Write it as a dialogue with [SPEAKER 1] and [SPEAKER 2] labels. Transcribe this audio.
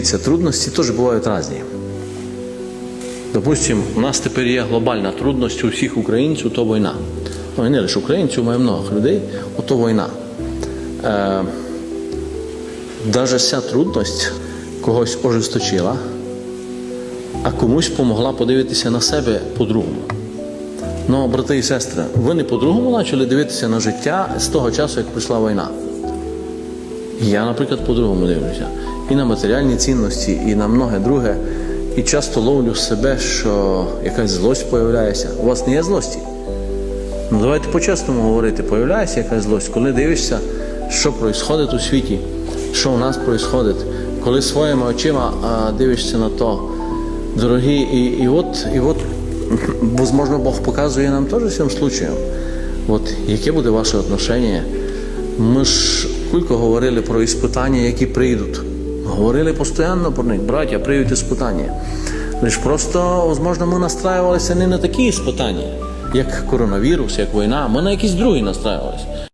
[SPEAKER 1] Ці трудності теж бувають різні. Допустим, у нас тепер є глобальна трудність у всіх українців, то війна. Ну, і не лише українців, має багато людей, ото війна. Е, Даже ця трудність когось ожесточила, а комусь помогла подивитися на себе по-другому. Ну, брати і сестри, ви не по-другому почали дивитися на життя з того часу, як прийшла війна. Я, наприклад, по-другому дивлюся. І на матеріальні цінності, і на многе друге. І часто ловлю себе, що якась злость появляється. У вас не є злості? Ну давайте по-чесному говорити, появляється якась злость, коли дивишся, що відбувається у світі, що у нас відбувається, коли своїми очима а, дивишся на то, дорогі, і, і от, і от, можливо, Бог показує нам теж цим случаєм. От яке буде ваше отношення? Ми ж кілька говорили про іспитання, які прийдуть. Говорили постійно про них, браття, прийдуть іспитання. Лиш просто, можливо, ми настраювалися не на такі іспитання, як коронавірус, як війна, ми на якісь другі настраювалися.